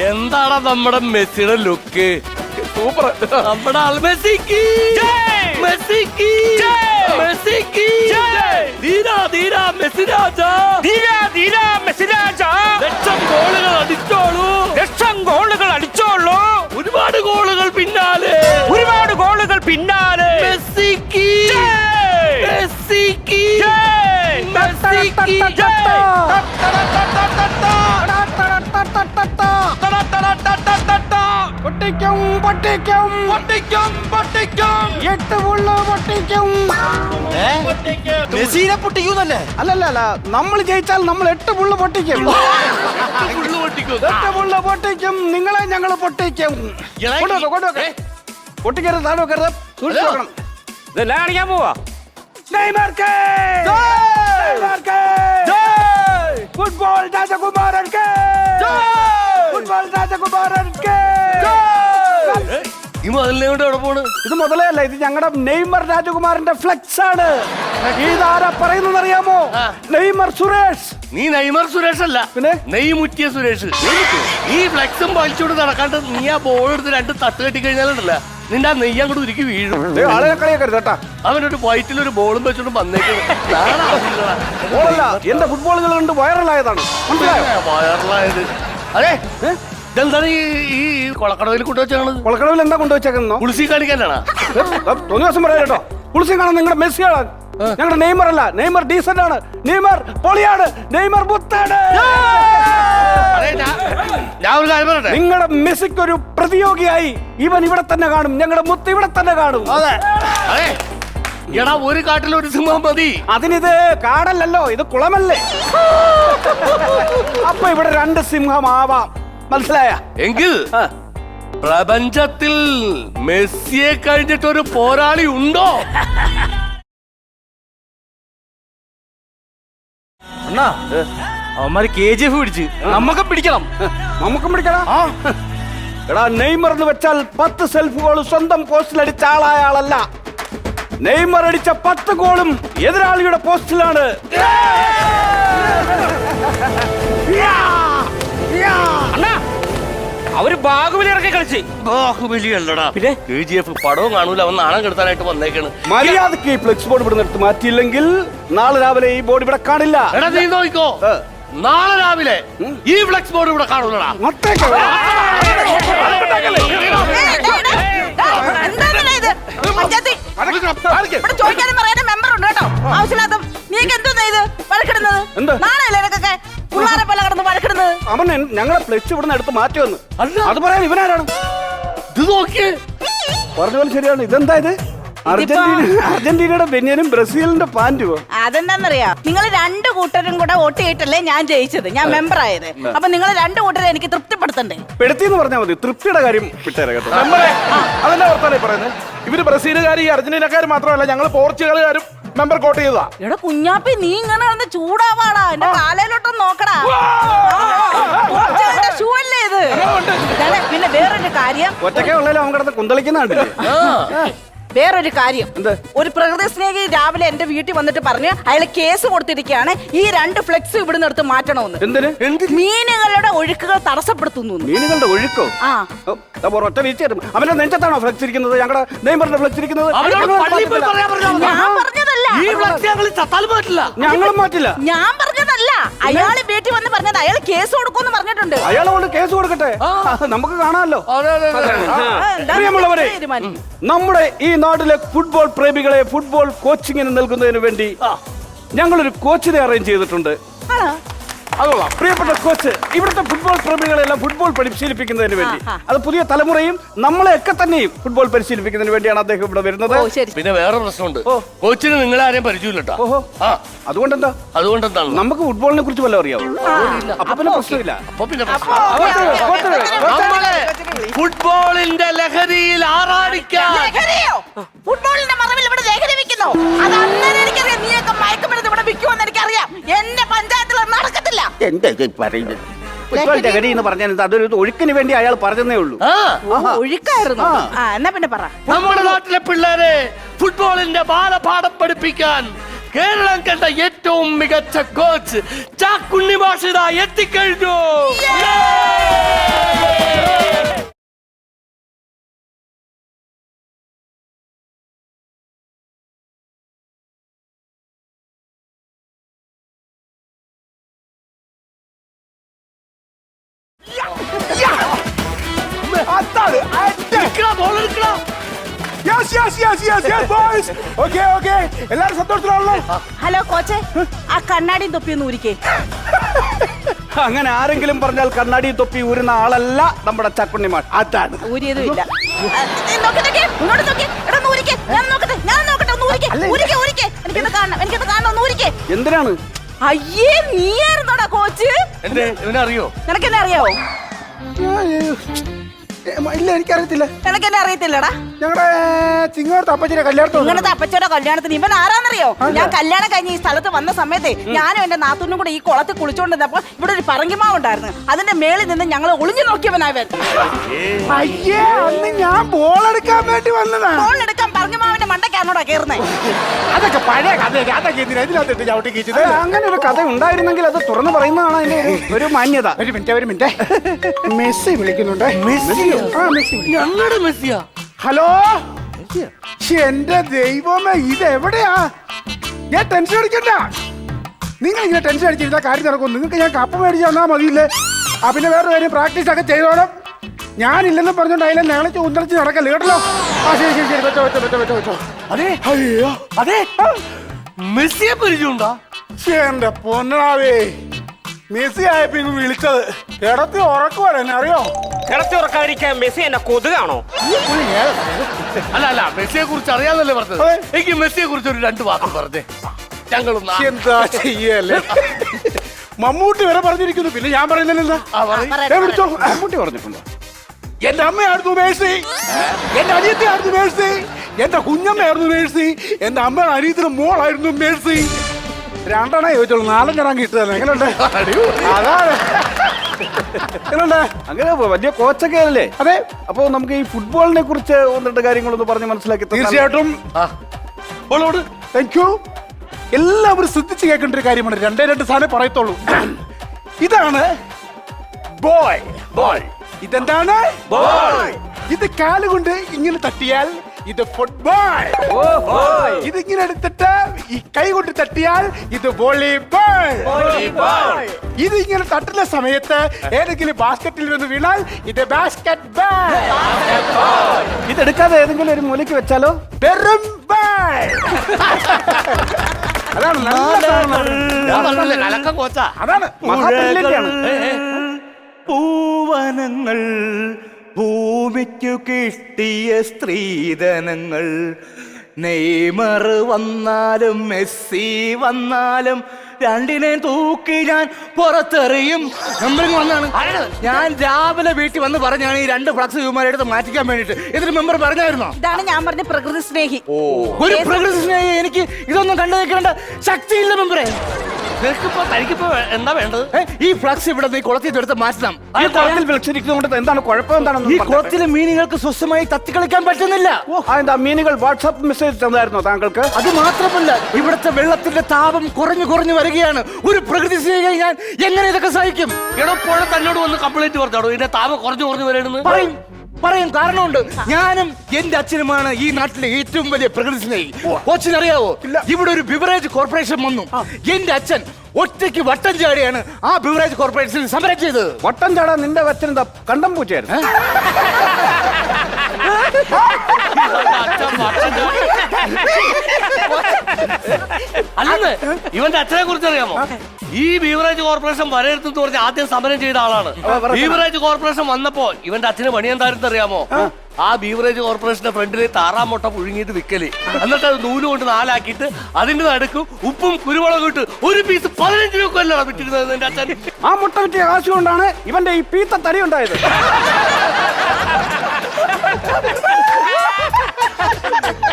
എന്താണ് നമ്മുടെ മെസ്സിയുടെ ലുക്ക്? സൂപ്പർ. നമ്മുടെ മെസ്സിക്ക്. മെസ്സിക്ക്. മെസ്സിക്ക്. ധീരാ ധീരാ മെസ്സി രാജാ. ധീരാ ധീരാ മെസ്സി രാജാ. ലക്ഷം ഗോളുകൾ അടിച്ചോളൂ. ലക്ഷം ഗോളുകൾ അടിച്ചോളൂ. ഒരുപാട് ഗോളുകൾ പിന്നാലെ. ഒരുപാട് ഗോളുകൾ പിന്നാലെ. മെസ്സിക്ക്. ജയ്! മെസ്സിക്ക്. ജയ്! മെസ്സിക്ക്. പൊട്ടിക്കും പൊട്ടിക്കും. പൊട്ടിക്കും പൊട്ടിക്കും. എട്ട് പുള്ള പൊട്ടിക്കും. മെസ്സിനെ പൊട്ടിക്കുന്നല്ലേ അല്ലല്ല അല്ല നമ്മൾ ജയിച്ചാൽ നമ്മൾ എട്ട് പുള്ള പൊട്ടിക്കും. എട്ട് പുള്ള പൊട്ടിക്കും. നിങ്ങളെ ഞങ്ങൾ പൊട്ടിക്കും. കൊണ്ടുവെക്ക്, കൊണ്ടുവെക്ക്. പൊട്ടിക്കരുത് താഴെ വെക്കരുത്. സൂക്ഷിച്ചു വെക്കണം. ഇതെല്ലാം കാണിക്കാൻ പോവാ. നെയ്മർക്ക്! നെയ്മർക്ക്! ഈ മുതലിനെ കൊണ്ട് എവിടെ പോണ്? ഇത് മുതലേ അല്ല ഇത് ഞങ്ങളുടെ നെയ്മർ രാജകുമാറിന്റെ ഫ്ലെക്സ് ആണ് ഇതാരാ പറയുന്നത് അറിയാമോ നെയ്മർ സുരേഷ്. നീ നെയ്മർ സുരേഷ് അല്ല. പിന്നെ? നെയ് മുറ്റിയ സുരേഷ്. ഈ ഫ്ലെക്സും വലിച്ചോണ്ട് നടക്കാണ്ട് നീ ആ ബോൾ എടുത്ത് രണ്ട് തട്ട് കെട്ടി കഴിഞ്ഞാലുണ്ടല്ല നിന്റെ ആ നെയ്യ് അങ്ങോട്ട് ഉരുക്കി വീഴും. ആളെ കളിയാക്കരുത് കേട്ടാ. അവനൊരു വയറ്റിൽ ഒരു ബോളും വെച്ചോണ്ട് വന്നേക്കുന്നു എന്റെ ഫുട്ബോളുകൾ കൊണ്ട് വൈറലായതാണ് വൈറലായത് അതെ. ഇതെന്താണ് ഈ ഈ കൊളക്കടവിൽ കൊണ്ടുവച്ചാണ് കൊളക്കടവിൽ എന്താ കൊണ്ടുവച്ചേക്കുന്നോ കുളിസി കാണിക്കാനാണ്? തോന്നി ദിവസം പറയാം കേട്ടോ. കുളിസി കാണാൻ നിങ്ങളുടെ മെസ്സിയാണ്. ഞങ്ങളുടെ നെയ്മർ അല്ല നെയ്മർ ഡീസന്റ് ആണ്. നെയ്മർ പൊളിയാണ് നെയ്മർ പറയട്ടെ? നിങ്ങളുടെ മെസ്സിക്ക് ഒരു പ്രതിയോഗിയായി ഇവൻ ഇവിടെ തന്നെ കാണും ഞങ്ങളുടെ മുത്ത് ഇവിടെ തന്നെ കാണും. അതെ. അതെ. എടാ ഒരു കാട്ടിൽ ഒരു സിംഹം മതി. അതിനിത് കാടല്ലല്ലോ ഇത് കുളമല്ലേ? അപ്പൊ ഇവിടെ രണ്ട് സിംഹമാവാം. മനസ്സിലായ? എങ്കിൽ പ്രപഞ്ചത്തിൽ മെസ്സിയെ കഴിഞ്ഞിട്ടൊരു പോരാളി ഉണ്ടോ? അണ്ണാ അവന്മാര് കെ ജി എഫ് പിടിച്ച് നമ്മക്ക് പിടിക്കണം. നമുക്കും പിടിക്കണം? എടാ നെയ്മർ എന്ന് വെച്ചാൽ പത്ത് സെൽഫ് ഗോൾ സ്വന്തം പോസ്റ്റിൽ അടിച്ച ആളായ ആളല്ല നെയ്മർ അടിച്ച പത്ത് ഗോളും എതിരാളിയുടെ പോസ്റ്റിലാണ് അണ്ണാ അവർ ബാഹുബലി ഇറക്കി കളിച്ച് ബാഹുബലി അല്ലടാ പിന്നെ? കെ ജി എഫ് പടവും കാണൂല അവൻ നാണം കെടുത്താനായിട്ട് വന്നേക്കാണ് മര്യാദയ്ക്ക് ഈ ഫ്ലെക്സ് ബോർഡ് ഇവിടെ എടുത്ത് മാറ്റിയില്ലെങ്കിൽ നാളെ രാവിലെ ഈ ബോർഡ് ഇവിടെ കാണില്ല എടാ നീ നോക്കിക്കോ നാളെ രാവിലെ ഈ ഫ്ലെക്സ് ബോർഡ് ഇവിടെ കാണൂലടാ ചോദിക്കാനും പറയാനും മെമ്പർ ഉണ്ട് കേട്ടോ ആവശ്യമില്ലാത്ത നീക്ക് എന്തോന്നാ ഇത് വഴക്കിടുന്നത് എന്ത്? നാണല്ലേ ഇതൊക്കെ പിള്ളേരെ പോലെ കിടന്ന് വഴക്കിടുന്നത് അവൻ എൻ- ഞങ്ങളെ ഫ്ലെക്സ് ഇവിടുന്ന് എടുത്ത് മാറ്റി വന്നു. അല്ല. അത് പറയാൻ ഇവനാരാണ്? ഇത് നോക്കിയേ. പറഞ്ഞ പോലെ ശരിയാണ്. ഇതെന്താ ഇത്? അർജന്റീന അർജന്റീനയുടെ ബെന്യനും ബ്രസീലിന്റെ പാന്റുവോ? അതെന്താന്നറിയാ? നിങ്ങൾ രണ്ട് കൂട്ടരും കൂടെ വോട്ട് ചെയ്തിട്ടല്ലേ ഞാൻ ജയിച്ചത്. ഞാൻ മെമ്പർ ആയത് അപ്പൊ നിങ്ങൾ രണ്ട് കൂട്ടരെ എനിക്ക് തൃപ്തിപ്പെടുത്തണ്ടേ? പെടുത്തി എന്ന് പറഞ്ഞാൽ മതി. തൃപ്തിയുടെ കാര്യം വിട്ടേരെ കേട്ടോ വർത്താനം പറയുന്നത്? ഇവർ ബ്രസീലുകാർ ഈ അർജന്റീനക്കാർ മാത്രമല്ല ഞങ്ങൾ പോർച്ചുഗലുകാരും മെമ്പർ കോട്ട് ചെയ്തതാ. എടാ കുഞ്ഞാപ്പി നീ ഇങ്ങനെ വന്ന് ചൂടാവാടാ. എന്റെ കാലയിലോട്ടൊന്ന് നോക്കടാ. ഷൂ അല്ലേ ഇത്? ഇതാണ് പിന്നെ വേറൊരു കാര്യം. ഒറ്റയ്ക്കേ ഉള്ളല്ലോ അവൻ കിടന്ന് കുന്തളിക്കുന്ന കണ്ടില്ലേ? വേറൊരു കാര്യം. എന്ത്? ഒരു പ്രകൃതി സ്നേഹി രാവിലെ എന്റെ വീട്ടിൽ വന്നിട്ട് പറഞ്ഞ് അയാൾ കേസ് കൊടുത്തിരിക്കുകയാണ്. ഈ രണ്ട് ഫ്ലെക്സ് ഇവിടുന്ന് എടുത്ത് മാറ്റണമെന്ന്. എന്തിന്? മീനുകളുടെ ഒഴുക്കുകൾ തടസ്സപ്പെടുത്തുന്നു എന്ന്. മീനുകളുടെ ഒഴുക്കോ? ആ. ഓ, ദാ പോരെ, ഒറ്റ വീഴ്ച അവന്റെ നെഞ്ചത്താണോ ഫ്ലെക്സ് ഇരിക്കുന്നത്? ഞങ്ങളുടെ നെയ്മറിന്റെ ഫ്ലെക്സ് ഇരിക്കുന്നത്? അവനോട് പള്ളിയിൽ പോയി പറയാൻ പറഞ്ഞാ മതി. ഞാൻ ഈ ഫ്ലെക്സ് ഞങ്ങൾ ചത്താലും ഞങ്ങളും മാറ്റില്ല. ഞാൻ പറഞ്ഞതല്ല. അയാൾ വീട്ടിൽ വന്ന് പറഞ്ഞത്. അയാൾ കേസ് കൊടുക്കുമെന്ന് പറഞ്ഞിട്ടുണ്ട്. അയാളെ കൊണ്ട് കേസ് കൊടുക്കട്ടെ? നമുക്ക് കാണാമല്ലോ. പ്രിയമുള്ളവരെ നമ്മുടെ ഈ നാട്ടിലെ ഫുട്ബോൾ പ്രേമികളെ ഫുട്ബോൾ കോച്ചിങ്ങിന് നൽകുന്നതിന് വേണ്ടി ഞങ്ങളൊരു കോച്ചിനെ അറേഞ്ച് ചെയ്തിട്ടുണ്ട്? അതുകൊള്ളാം. പ്രിയപ്പെട്ട കോച്ച് ഇവിടുത്തെ ഫുട്ബോൾ പ്രേമികളെല്ലാം ഫുട്ബോൾ പരിശീലിപ്പിക്കുന്നതിന് വേണ്ടി. അത് പുതിയ തലമുറയും നമ്മളെയൊക്കെ തന്നെയും ഫുട്ബോൾ പരിശീലിപ്പിക്കുന്നതിന് വേണ്ടിയാണ് അദ്ദേഹം ഇവിടെ വരുന്നത്. പിന്നെ വേറെ പ്രശ്നമുണ്ട്. കോച്ചിന് നിങ്ങളെ ആരെയും പരിചയമില്ലട്ടോ. ഓഹോ. ആ. അതുകൊണ്ടെന്താ? അതുകൊണ്ടെന്താണ്? നമുക്ക് ഫുട്ബോളിനെ കുറിച്ച് വല്ലതും അറിയാവോ? അപ്പൊ പിന്നെ പ്രശ്നമില്ല. അപ്പൊ പിന്നെ ഫുട്ബോളിന്റെ ലഹരിയിൽ ആറാടിക്കാൻ. ഫുട്ബോളിന്റെ മറവിൽ ഇവിടെ ലഹരി വിൽക്കുന്നോ അത് അന്നേരം എനിക്കറിയാം. നീയൊക്കെ മയക്കുമരുന്ന് ഇവിടെ വിൽക്കുമെന്ന് എന്താ ഇത് പറയുന്നത്? എന്ന് പറഞ്ഞാൽ അതൊരു ഒഴുക്കിന് വേണ്ടി അയാൾ പറഞ്ഞതേ ഉള്ളൂ. ആ. ഒഴുക്കായിരുന്നു. ആ. എന്നാ പിന്നെ പറ. നമ്മുടെ നാട്ടിലെ പിള്ളേരെ ഫുട്ബോളിന്റെ ബാലപാഠം പഠിപ്പിക്കാൻ കേരളം കണ്ട ഏറ്റവും മികച്ച കോച്ച് ചാക്കുണ്ണി ഭാഷിത എത്തിക്കഴിഞ്ഞു. Yes, yes, yes, boys okay boys. Okay, okay. എല്ലാരും സന്തോഷത്തിലാണല്ലോ ഹലോ കോച്ചേ ആ കണ്ണാടിയും തൊപ്പിയൊന്ന് ഊരിക്കേ അങ്ങനെ ആരെങ്കിലും പറഞ്ഞാൽ കണ്ണാടി തൊപ്പി ഊരുന്ന ആളല്ല നമ്മുടെ ചക്കുണ്ണിമാൻ അതാണ് ഊരിയതും ഇല്ല ആ, നീ നോക്ക് നോക്ക്, ഇങ്ങോട്ട് നോക്ക്. എടാ, ഒന്ന് ഊരിക്കേ. ഞാൻ നോക്കട്ടെ, ഞാൻ നോക്കട്ടെ, ഒന്ന് ഊരിക്കേ. ഊരിക്കേ, ഊരിക്കേ. എനിക്കൊന്ന് കാണണം, എനിക്കൊന്ന് കാണണം, ഒന്ന് ഊരിക്കേ. എന്തിനാണ് അയ്യേ നീയായിരുന്നോടാ കോച്ച് അറിയോ നിനക്കെന്നെ അറിയാവോ ഇല്ല എനിക്കറിയത്തില്ല. നിനക്കെന്നെ അറിയത്തില്ലടാ. ഞങ്ങളുടെ ചിങ്ങോടത്ത് അപ്പച്ചന്റെ കല്യാണത്തിന് ഇങ്ങനത്തെ അപ്പച്ചയുടെ കല്യാണത്തിന് ഇവൻ ആരാന്നറിയോ? ഞാൻ കല്യാണം കഴിഞ്ഞ് ഈ സ്ഥലത്ത് വന്ന സമയത്തെ ഞാനും എന്റെ നാത്തൂനും കൂടെ ഈ കുളത്തിൽ കുളിച്ചോണ്ടിരുന്നപ്പോ ഇവിടെ ഒരു പറങ്കിമാവ് ഉണ്ടായിരുന്നു. അതിന്റെ മേളിൽ നിന്ന് ഞങ്ങൾ ഒളിഞ്ഞു നോക്കിയവനാവൻ അയ്യേ അന്ന് ഞാൻ ബോൾ എടുക്കാൻ വേണ്ടി വന്നതാ. ഫോണിലെടുക്കാൻ മണ്ടയ്ക്കാണോടാ കേറുന്നേ അതൊക്കെ പഴയ കഥയൊക്കെ അതൊക്കെ എന്തിനാ ഇതിനകത്തിട്ട് ചവിട്ടി കീച്ചത് അങ്ങനെ ഒരു കഥ ഉണ്ടായിരുന്നെങ്കിൽ അത് തുറന്നു പറയുന്നതാണ് അതിന്റെ ഒരു- ഒരു മാന്യത. ഒരു മിനിറ്റ് ഒരു മിനിറ്റ്. മെസ്സി വിളിക്കുന്നുണ്ട്. മെസ്സിയോ? ആ മെസ്സി വിളി- ഞങ്ങളുടെ മെസ്സിയാ? ഹലോ? ശ്ശെ, എന്റെ ദൈവമേ ഇത് എവിടെയാ ഞാൻ ടെൻഷൻ അടിക്കണ്ട. നിങ്ങൾ ഇങ്ങനെ ടെൻഷൻ അടിച്ചിരുന്ന കാര്യം നടക്കും. നിങ്ങൾക്ക് ഞാൻ കപ്പ മേടിച്ച് തന്നാ മതിയില്ലേ? ആ പിന്നെ വേറെ കാര്യം പ്രാക്ടീസ് ഒക്കെ ചെയ്തോണം. ഞാനില്ലെന്ന് പറഞ്ഞോണ്ട് അതിലെ നാളെ ഉന്തളിച്ച് നടക്കല്ലേ കേട്ടല്ലോ? ആ ശരി ശരി ശരി വെച്ചോ വെച്ചോ വെച്ചോ വെച്ചോ വെച്ചോ. അതെ? അയ്യോ. അതെ? മെസ്സിയെ പരിചയമുണ്ടാ? എന്റെ പൊന്നാവേ. മെസ്സി ആയപ്പോ ഇങ്ങ് വിളിച്ചത്. കിടത്തി ഉറക്കുവാണ് എന്നെ അറിയോ? കിടത്തി ഉറക്കാതിരിക്കാൻ മെസ്സി എന്നെ കൊതുകാണോ? അല്ല അല്ല മെസ്സിയെ കുറിച്ച് അറിയാന്നല്ലേ പറഞ്ഞത്. എനിക്ക് മെസ്സിയെ കുറിച്ച് ഒരു രണ്ട് വാക്ക് പറഞ്ഞേ. ആ- എന്താ ചെയ്യല്ലേ മമ്മൂട്ടി വരെ പറഞ്ഞിരിക്കുന്നു. പിന്നെ ഞാൻ പറയുന്നില്ല മമ്മൂട്ടി പറഞ്ഞിട്ടുണ്ടോ? എന്റെ അമ്മയായിരുന്നു മേഴ്സി എന്റെ അനിയത്തിയായിരുന്നു മേഴ്സി എന്റെ കുഞ്ഞമ്മയായിരുന്നു മേഴ്സി. എന്റെ അമ്മ അനിയത്തിന് മോളായിരുന്നു മേഴ്സി. രണ്ടെണ്ണ ചോദിച്ചോളൂ നാലഞ്ചെണ്ണം കിട്ടുന്നത് എങ്ങനെയുണ്ട്? അതാണ് എങ്ങനെയുണ്ട്? അങ്ങനെ വലിയ കോച്ചൊക്കെ അല്ലേ? അതെ. അപ്പൊ നമുക്ക് ഈ ഫുട്ബോളിനെ കുറിച്ച് ഒന്ന് രണ്ട് കാര്യങ്ങളൊന്ന് പറഞ്ഞ് മനസ്സിലാക്കി തീർച്ചയായിട്ടും. താങ്ക് യു എല്ലാവരും ശ്രദ്ധിച്ച് കേൾക്കേണ്ട ഒരു കാര്യമാണ്. രണ്ടേ രണ്ട് സാധനം പറയത്തുള്ളൂ. ഇതാണ് ബോയ്. ബോൾ ഇതെന്താണ്? ബോയ്. ഇത് കാലുകൊണ്ട് ഇങ്ങനെ തട്ടിയാൽ ഇത് ഫുട്ബോൾ ഇതിങ്ങനെ ഇങ്ങനെ എടുത്തിട്ട് ഈ കൈ കൊണ്ട് തട്ടിയാൽ ഇത് വോളിബോൾ. ഇത് ഇങ്ങനെ തട്ടുന്ന സമയത്ത് ഏതെങ്കിലും ബാസ്ക്കറ്റിൽ നിന്ന് വീണാൽ ഇത് ബാസ്കറ്റ് ബോൾ ഇതെടുക്കാതെ ഏതെങ്കിലും ഒരു മൂലയ്ക്ക് വെച്ചാലോ? വെറും ബോൾ അതാണ് നല്ല അതാണ് പൂവനങ്ങൾ. ഭൂമിക്കു കിട്ടിയ സ്ത്രീധനങ്ങൾ. നെയ്മർ വന്നാലും മെസ്സി വന്നാലും രണ്ടിനെ തൂക്കി ഞാൻ പുറത്തെറിയും. മെമ്പറിങ് വന്നാണ്. ഞാൻ രാവിലെ വീട്ടിൽ വന്ന് പറഞ്ഞാണ് ഈ രണ്ട് ഫ്ലക്സ് ഇവന്മാരെ എടുത്ത് മാറ്റിക്കാൻ വേണ്ടിട്ട് ഇതിന് മെമ്പർ പറഞ്ഞായിരുന്നോ? ഇതാണ് ഞാൻ പറഞ്ഞ പ്രകൃതി സ്നേഹി. ഒരു പ്രകൃതി സ്നേഹി എനിക്ക് ഇതൊന്നും കണ്ടു നിൽക്കേണ്ട ശക്തിയില്ല മെമ്പറേ. നിനക്കിപ്പോ തനിക്കിപ്പോ എന്താ വേണ്ടത്? ഏ, ഈ ഫ്ലക്സ് ഇവിടെ നീ കുളത്തിൽ എടുത്ത് മാറ്റണം. ഈ കുളത്തിൽ വിളിച്ചിരിക്കുന്നത് കൊണ്ട് എന്താണ് കുഴപ്പം? ഈ എന്താണെന്ന് കുളത്തിലെ മീനുകൾക്ക് സ്വസ്ഥമായി തത്തിക്കളിക്കാൻ പറ്റുന്നില്ല. എന്താ മീനുകൾ വാട്സാപ്പ് മെസ്സേജ് തന്നായിരുന്നോ താങ്കൾക്ക്? അത് മാത്രമല്ല ഇവിടുത്തെ വെള്ളത്തിന്റെ താപം കുറഞ്ഞു കുറഞ്ഞു വരികയാണ്. ഒരു പ്രകൃതി സ്നേഹിയെ ഞാൻ എങ്ങനെ ഇതൊക്കെ സഹിക്കും? എടോ പുഴ തന്നോട് വന്ന് കംപ്ലൈന്റ് പറഞ്ഞോടോ? ഇതിന്റെ താപം കുറഞ്ഞു കുറഞ്ഞു വരണെന്ന് പറയും. പറയും കാരണമുണ്ട്. ഞാനും എന്റെ അച്ഛനുമാണ് ഈ നാട്ടിലെ ഏറ്റവും വലിയ പ്രകൃതി സ്നേഹി അറിയാവോ ഇവിടെ ഒരു ബിവറേജ് കോർപ്പറേഷൻ വന്നു. എന്റെ അച്ഛൻ ഒറ്റയ്ക്ക് വട്ടം ചാടിയാണ് ആ ബിവറേജ് കോർപ്പറേഷൻ സമരം ചെയ്തത്. വട്ടം ചാടാൻ നിന്റെ അച്ഛൻ കണ്ടം പൂച്ചയായിരുന്നു? അല്ലെന്ന്? ഇവന്റെ അച്ഛനെ കുറിച്ച് അറിയാമോ? ഈ ബീവറേജ് കോർപ്പറേഷൻ വരരുത്തെന്ന് പറഞ്ഞ് ആദ്യം സമരം ചെയ്ത ആളാണ് ബീവറേജ് കോർപ്പറേഷൻ വന്നപ്പോ ഇവന്റെ അച്ഛന് പണി എന്തായിരുന്നു അറിയാമോ? ആ. ബീവറേജ് കോർപ്പറേഷന്റെ ഫ്രണ്ടിൽ താറാമുട്ട പുഴുങ്ങിയിട്ട് വിക്കൽ. എന്നിട്ട് അത് നൂൽ കൊണ്ട് നാലാക്കിയിട്ട് അതിന്റെ നടുക്ക് ഉപ്പും കുരുമുളകും ഇട്ട് ഒരു പീസ് പതിനഞ്ച് രൂപ കൊല്ലാണ് വിറ്റിരുന്നത് എന്റെ അച്ഛൻ. ആ മുട്ട വിറ്റിയ കാശ് കൊണ്ടാണ് ഇവന്റെ ഈ പീത്ത തടി ഉണ്ടായത്.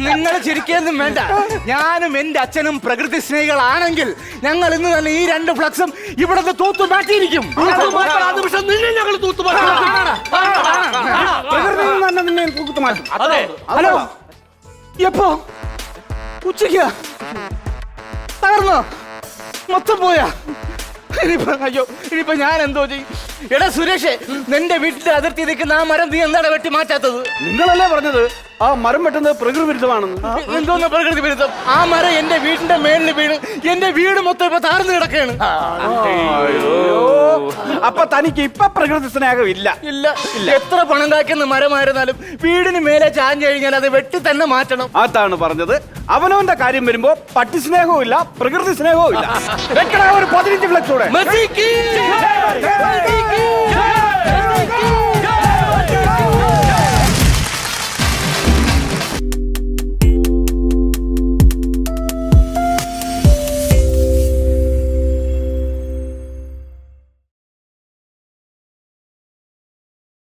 നിങ്ങൾ ചിരിക്കൊന്നും വേണ്ട ഞാനും എന്റെ അച്ഛനും പ്രകൃതി സ്നേഹികളാണെങ്കിൽ ഞങ്ങൾ ഇന്ന് തന്നെ ഈ രണ്ട് ഫ്ലക്സും ഇവിടുന്ന് തൂത്തു മാറ്റിയിരിക്കും നിന്നെ ഞങ്ങൾ പ്രകൃതിയിൽ നിന്ന് തൂക്കത്ത് മാറ്റും ഹലോ എപ്പോ ഉച്ചയ്ക്ക് തകർന്നോ മൊത്തം പോയാ ഇനിയിപ്പോ അയ്യോ ഇനിയിപ്പോ ഞാൻ എന്തോ ചെയ്യും എടാ സുരേഷ് നിന്റെ വീട്ടിന്റെ അതിർത്തി നിൽക്കുന്ന ആ മരം നീ എന്താണ് വെട്ടി മാറ്റാത്തത് നിങ്ങളല്ലേ പറഞ്ഞത് ആ മരം വെട്ടുന്നത് പ്രകൃതി വിരുദ്ധമാണെന്ന് എന്തോന്ന് പ്രകൃതി വിരുദ്ധം ആ മരം എന്റെ വീടിന്റെ മേളിൽ വീണ് എന്റെ വീട് മൊത്തം ഇപ്പൊ താർന്നു കിടക്കുകയാണ് അപ്പൊ തനിക്ക് ഇപ്പൊ പ്രകൃതി സ്നേഹം ഇല്ല ഇല്ല എത്ര പണം മരമായിരുന്നാലും വീടിന് മേലെ ചാഞ്ഞു കഴിഞ്ഞാൽ അത് വെട്ടി തന്നെ മാറ്റണം അതാണ് പറഞ്ഞത് അവനവന്റെ കാര്യം വരുമ്പോ പട്ടി സ്നേഹവും ഇല്ല പ്രകൃതി സ്നേഹവും ഇല്ല ഒരു പതിനഞ്ച് ഫ്ലക്സ് കൂടെ മെസ്സിക്ക്! മെസ്സിക്ക്!